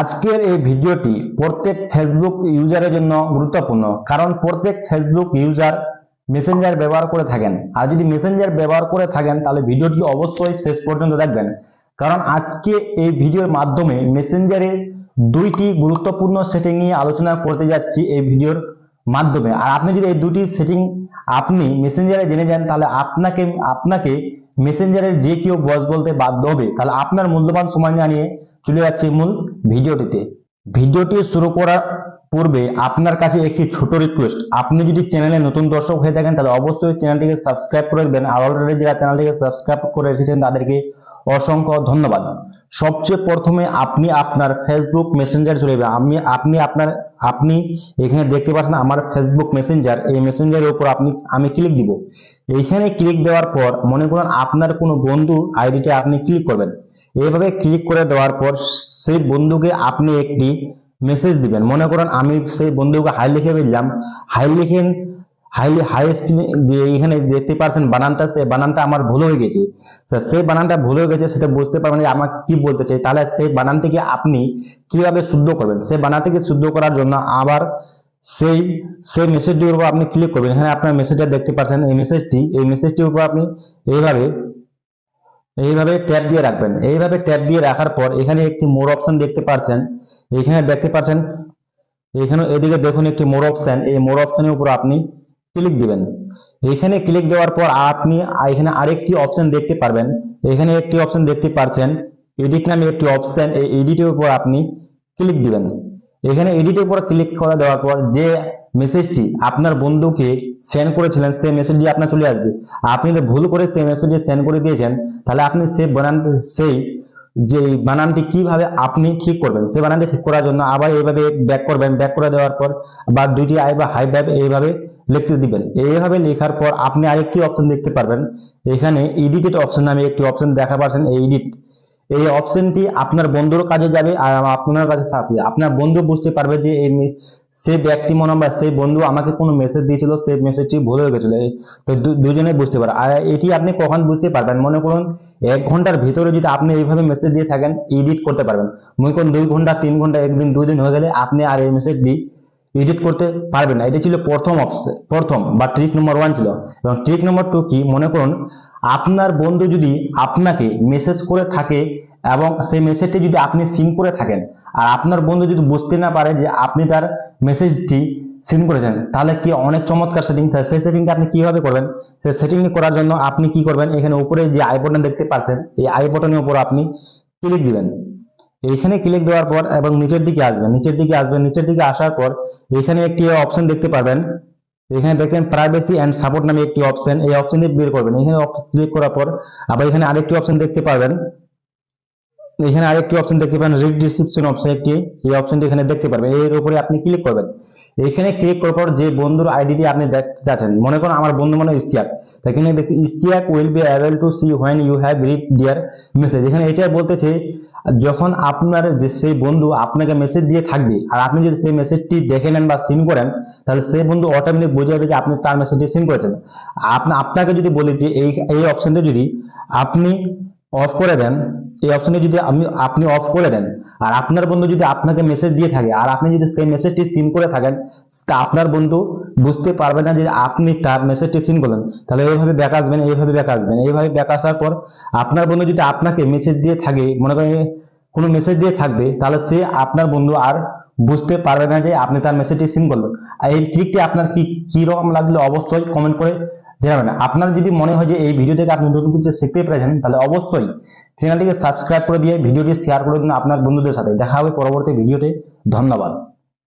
আজকের এই ভিডিওটি প্রত্যেক ফেসবুক ইউজারের জন্য গুরুত্বপূর্ণ, কারণ প্রত্যেক ফেসবুক ইউজার মেসেঞ্জার ব্যবহার করে থাকেন। আর যদি মেসেঞ্জার ব্যবহার করে থাকেন, তাহলে ভিডিওটি অবশ্যই শেষ পর্যন্ত দেখবেন। কারণ আজকে এই ভিডিওর মাধ্যমে মেসেঞ্জারের দুইটি গুরুত্বপূর্ণ সেটিং নিয়ে আলোচনা করতে যাচ্ছি এই ভিডিওর মাধ্যমে। আর আপনি যদি এই দুটি সেটিং আপনি মেসেঞ্জারে জেনে যান, তাহলে আপনাকে আপনাকে মেসেঞ্জারের যে কেউ বস বলতে বাধ্য হবে, তাহলে আপনার মূল্যবান সময় না নিয়ে চলে যাচ্ছে মূল ভিডিওটিতে। ভিডিওটি শুরু করার পূর্বে আপনার কাছে একটি ছোট রিকোয়েস্ট আপনি যদি চ্যানেলে নতুন দর্শক হয়ে থাকেন, তাহলে অবশ্যই চ্যানেলটিকে সাবস্ক্রাইব করে দেবেন আর অলরেডি যারা চ্যানেলটিকে সাবস্ক্রাইব করে রেখেছেন, তাদেরকে অসংখ্য ধন্যবাদ। সবচেয়ে প্রথমে আপনি আপনার ফেসবুক মেসেঞ্জার চলে যাবেন। আমি, আপনি আপনার, আপনি এখানে দেখতে পাচ্ছেন আমার ফেসবুক মেসেঞ্জার এই মেসেঞ্জারের উপর আপনি, আমি ক্লিক দিব। এইখানে ক্লিক দেওয়ার পর মনে করুন আপনার কোনো বন্ধু আইডিতে আপনি ক্লিক করবেন। এইভাবে ক্লিক করে দেওয়ার পর সেই বন্ধুকে আপনি একটি মেসেজ দিবেন। মনে করেন আমি সেই বন্ধুকে হাই লিখে দিলাম হাই লিখেন হাই দিয়ে এখানে দেখতে পাচ্ছেন বানানটা সে বানানটা আমার ভুল হয়ে গেছে। স্যার সেই বানানটা ভুল হয়ে গেছে, সেটা বুঝতে পারবেন যে আমার কি বলতে চাই। তাহলে সেই বানানটিকে আপনি কীভাবে শুদ্ধ করবেন? সেই বানানটিকে শুদ্ধ করার জন্য আবার সেই সেই মেসেজটির উপর আপনি ক্লিক করবেন। এখানে আপনার মেসেজটা দেখতে পাচ্ছেন, এই মেসেজটি এই মেসেজটির উপর আপনি এইভাবে এইভাবে ট্যাপ দিয়ে রাখবেন। এইভাবে ট্যাপ দিয়ে রাখার পর এখানে একটি মোর অপশন দেখতে পাচ্ছেন এখানে দেখতে পাচ্ছেন এখানে এদিকে দেখুন একটি মোর অপশন। এই মোর অপশনের উপর আপনি ক্লিক দিবেন। এখানে ক্লিক দেওয়ার পর আপনি এখানে আরেকটি অপশন দেখতে পারবেন। এখানে একটি অপশন দেখতে পাচ্ছেন এডিট নামে একটি অপশন। এই এডিটের উপর আপনি ক্লিক দিবেন। এখানে এডিটের উপর ক্লিক করে দেওয়ার পর যে মেসেজটি আপনার বন্ধুকে সেন্ড করেছিলেন, সেই মেসেজটি আপনার চলে আসবে। আপনি যদি ভুল করে সেই মেসেজটি সেন্ড করে দিয়েছেন, তাহলে আপনি সেই বানান সেই যে বানানটি কীভাবে আপনি ঠিক করবেন, সেই বানানটি ঠিক করার জন্য আবার এইভাবে ব্যাক করবেন ব্যাক করে দেওয়ার পর বা দুইটি আই বা হাই ভাবে এইভাবে লিখতে দিবেন। এইভাবে লেখার পর আপনি আরেকটি অপশন দেখতে পারবেন। এখানে এডিটেড অপশন নামে একটি অপশন দেখা পাচ্ছেন এডিট এই অপশনটি আপনার বন্ধুর কাজে যাবে আর আপনার কাছে থাকবে। আপনার বন্ধু বুঝতে পারবে যে এই সেই ব্যক্তি মনে বা সেই বন্ধু আমাকে কোনো মেসেজ দিয়েছিল, সেই মেসেজটি ভুল হয়ে গেছিল। তো দুজনে বুঝতে পারে। আর এটি আপনি কখন বুঝতে পারবেন? মনে করুন, এক ঘণ্টার ভিতরে যদি আপনি এইভাবে মেসেজ দিয়ে থাকেন এডিট করতে পারবেন। মনে করুন, দুই ঘণ্টা, তিন ঘণ্টা, একদিন, দুই দিন হয়ে গেলে আপনি আর এই মেসেজটি এডিট করতে পারবেন না। এটা ছিল প্রথম অপশন প্রথম বা ট্রিক নম্বর ওয়ান ছিল। এবং ট্রিক নম্বর টু কি? মনে করুন আপনার বন্ধু যদি আপনাকে মেসেজ করে থাকে এবং সেই মেসেজটি যদি আপনি সিন করে থাকেন, আর আপনার বন্ধু যদি বুঝতে না পারে যে আপনি তার মেসেজটি সিন করেছেন, তাহলে কি অনেক চমৎকার সেটিং থাকে। সেই সেটিংটা আপনি কীভাবে করবেন? সেই সেটিং করার জন্য আপনি কি করবেন? এখানে উপরে যে আই বাটন দেখতে পাচ্ছেন, এই আই বাটনের উপর আপনি ক্লিক দিবেন। এখানে ক্লিক দেওয়ার পর এবং নিচের দিকে আসবেন, নিচের দিকে আসবেন, নিচের দিকে আসার পর এখানে একটি অপশন দেখতে পাবেন এখানে দেখেন প্রাইভেসি এন্ড সাপোর্ট নামে একটি অপশন এই অপশনে বের করবেন। এখানে ক্লিক করার পর আবার এখানে আরেকটি অপশন দেখতে পাবেন। এখানে আরেকটি অপশন দেখতে পাবেন রিড ডিসক্রিপশন অপশন একটি, এই অপশনটি এখানে দেখতে পারবেন। এর উপরে আপনি ক্লিক করবেন। এখানে ক্লিক করার পর যে বন্ধুর আইডিটি আপনি দেখতে চাচ্ছেন মনে করুন আমার বন্ধু মনে ইস্তিয়াক এখানে দেখি Istiyak will be able to see when you have read dear message এখানে এটা বলতেছে, যখন আপনার যে সেই বন্ধু আপনাকে মেসেজ দিয়ে থাকবে, আর আপনি যদি সেই মেসেজটি দেখে নেন বা সিন করেন, তাহলে সেই বন্ধু অটোমেটিক বুঝে যাবে যে আপনি তার মেসেজটি সিন করেছেন। আপনি আপনাকে যদি বলি যে এই এই অপশনটা যদি আপনি অফ করে দেন এই অপশনে যদি আপনি আপনি অফ করে দেন, আর আপনার বন্ধু যদি আপনাকে মেসেজ দিয়ে থাকে, আর আপনি যদি সেই মেসেজটি সিন করে থাকেন, তা আপনার বন্ধু বুঝতে পারবে না যে আপনি তার মেসেজটি সিন করলেন। তাহলে এইভাবে ব্যাক আসবেন এইভাবে ব্যাক আসবেন এইভাবে ব্যাক আসার পর আপনার বন্ধু যদি আপনাকে মেসেজ দিয়ে থাকে, মনে করেন কোনো মেসেজ দিয়ে থাকবে, তাহলে সে আপনার বন্ধু আর বুঝতে পারবে না যে আপনি তার মেসেজটি সিন করলেন। আর এই ট্রিকটি আপনার কি কি রকম লাগল অবশ্যই কমেন্ট করে জানাবেন আপনার যদি মনে হয় যে এই ভিডিও থেকে আপনি নতুন কিছু শিখতে পেরেছেন, তাহলে অবশ্যই চ্যানেলটিকে সাবস্ক্রাইব করে দিয়ে ভিডিওটি শেয়ার করে দিন আপনার বন্ধুদের সাথে। দেখা হবে পরবর্তী ভিডিওতে ধন্যবাদ।